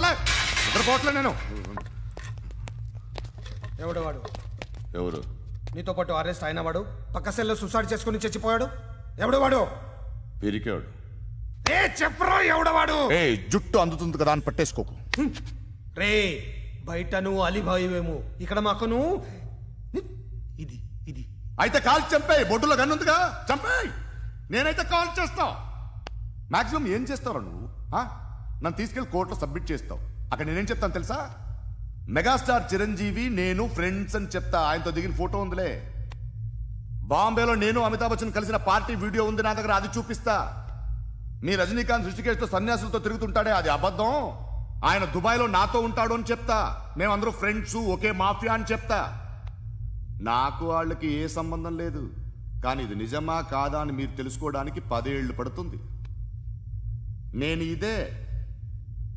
నిద్రపోవట్లే నిద్రపోవట్లే నేను. ఎవడు వాడు? ఎవరు? నీతో పాటు అరెస్ట్ అయిన వాడు. పక్క సెల్లో సూసైడ్ చేసుకుని చచ్చిపోయాడు. ఎవడు వాడు? పిరికాడు ఏ చెప్పరా ఎవడవాడు ఏ జుట్టు అందుతుంది కదా అని పట్టేసుకోకు. రే బయట నువ్వు అలీబాయివేమో. ఇక్కడ మాకు నువ్వు ఇది ఇది. అయితే కాల్ చంపేయి. బొడ్డులో గన్నుందిగా చంపేయి. నేనైతే కాల్ చేస్తా. మాక్సిమం ఏం చేస్తావు నువ్వు? ఆ? నన్ను తీసుకెళ్ళి కోర్టులో సబ్మిట్ చేస్తావు. అక్కడ నేనేం చెప్తాను తెలుసా? మెగాస్టార్ చిరంజీవి నేను ఫ్రెండ్స్ అని చెప్తా. ఆయనతో దిగిన ఫోటో ఉందిలే. బాంబేలో నేను అమితాబ్ బచ్చన్ కలిసిన పార్టీ వీడియో ఉంది నా దగ్గర అది చూపిస్తా. మీ రజనీకాంత్ ఋషికేష్తో సన్యాసులతో తిరుగుతుంటాడే అది అబద్ధం. ఆయన దుబాయ్లో నాతో ఉంటాడు అని చెప్తా. మేమందరూ ఫ్రెండ్స్ ఒకే మాఫియా అని చెప్తా. నాకు వాళ్ళకి ఏ సంబంధం లేదు. కానీ ఇది నిజమా కాదా అని మీరు తెలుసుకోవడానికి పదేళ్ళు పడుతుంది. నేను ఇదే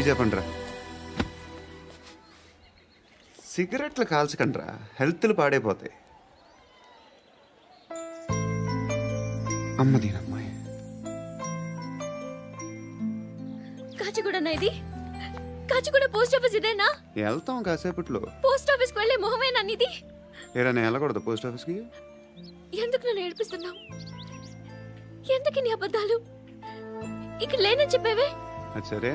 tea చెప్పండిరా సిగరెట్లు కాల్చకండ్రా హెల్త్లు పాడైపోతాయి. అమ్మ దీనమ్మాయి కాచిగూడనా ఇది? కాచిగూడ పోస్ట్ ఆఫీస్ ఇదేనా? వెళ్తాం కాసేపట్లో. పోస్ట్ ఆఫీస్కి వెళ్ళే మొహమేనా ఇది ఏరా నేను వెళ్ళకూడదు పోస్ట్ ఆఫీస్కి? ఎందుకు నన్ను ఏడిపిస్తున్నావు? ఎందుకు నీ అబద్ధాలు? ఇక్కడ లేనని చెప్పేవే? సరే.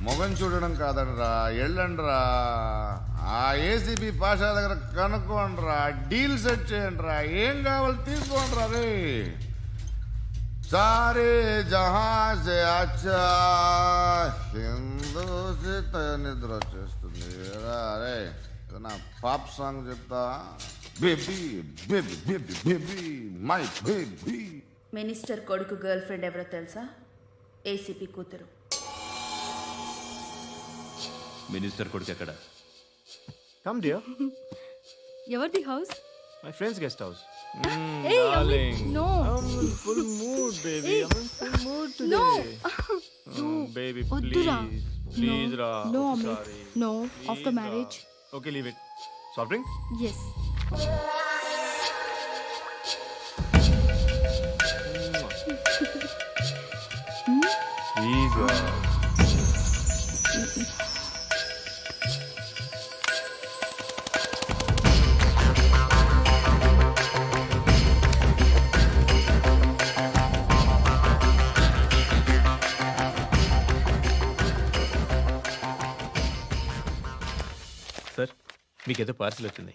మొగం చూడడం కాదండ్రా ఎళ్ళండ్రా. ఆ ఏసీబీ పాషా దగ్గర కనుక్కోండిరా డీల్ సెట్ చేయండిరా ఏం కావాలి తీసుకోండిరా రే సారే జహా అచ్చా. నిద్ర వచ్చేస్తుంది రా రే నా పాప్ సాంగ్ చెప్తా baby baby baby baby my baby minister కొడుకు గర్ల్ ఫ్రెండ్ ఎవరో తెలుసా? ఏసీపీ కూతురు. మినిస్టర్ కొడుకు ఎక్కడ? కమ్ డియర్ ఎవరిది house my friends guest house no full mood baby full mood no baby వద్దురా ప్లీజ్ రా no Amit no after marriage okay leave it soft drink yes please sir మీకు ఏదో parcel వచ్చింది.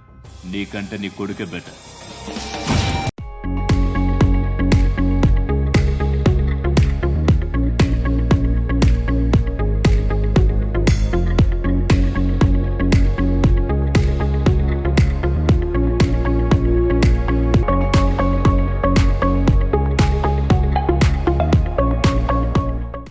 నీకంటే నీ కొడుకే బెటర్.